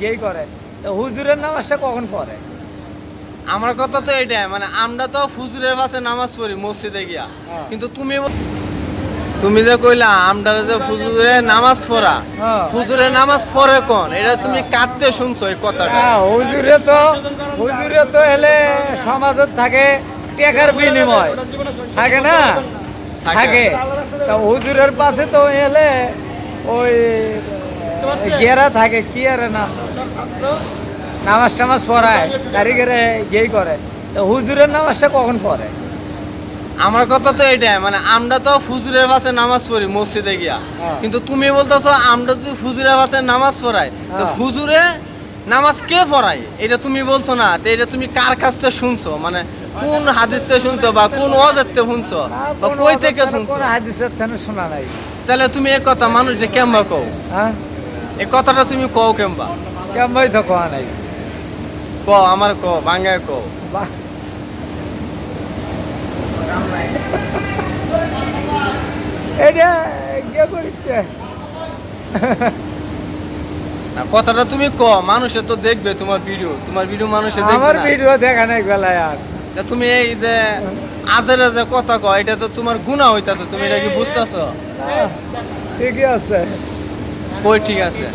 গেই করে। তো হুজুরের নামাজটা কখন পড়ে? আমার কথা তো এটাই মানে আমরা তো ফুজুরের পাশে নামাজ পড়ি মসজিদে গিয়া। হ্যাঁ। কিন্তু তুমি তুমি যে কইলা আমরা যে ফুজুরে নামাজ পড়া হ্যাঁ। ফুজুরে নামাজ পড়ে কোন? এটা তুমি কাটতে শুনছো এই কথাটা। হ্যাঁ, হুজুরে তো হুজুরে তো এলে সমাজত থাকে টেকার বিনিময়। থাকে না? থাকে। তা হুজুরের পাশে তো এলে ওই গেরা থাকে কি আর নাম নামাজ টামাজ পড়ায় কারিগরে গেই করে। তো হুজুরের নামাজটা কখন পড়ে? আমার কথা তো এটাই মানে আমরা তো ফুজুরের পাশে নামাজ পড়ি মসজিদে গিয়া। হ্যাঁ। কিন্তু তুমি বলতেছো আমরা যদি ফুজুরের পাশে নামাজ পড়াই তো হ্যাঁ। ফুজুরে নামাজ কে পড়ায়? এটা তুমি বলছো না তো এটা তুমি কার কাছ থেকে শুনছো? মানে কোন হাদিস থেকে শুনছো বা কোন অজাত থেকে শুনছো? বা কই থেকে শুনছো কোনো হাদিসের থেকে শোনা নাই। তাহলে তুমি এই কথা মানুষ যে কেমন কও? হ্যাঁ? এই কথাটা তুমি কও কেমবা। কেমন তো কোয়া নাই। কও আমার কও বাঙ্গায়। এটা কে করিচ্ছে না কথাটা তুমি কও মানুষে তো দেখবে তোমার ভিডিও। তোমার ভিডিও মানুষে দেখবে আমার ভিডিও দেখা নাই বেলায় আর। তুমি এই যে আজের যে কথা কও এটা তো তোমার গুণা হইতাছে তুমি এটা কি বুঝতেছো? ঠিকই আছে। কই ঠিক আছে?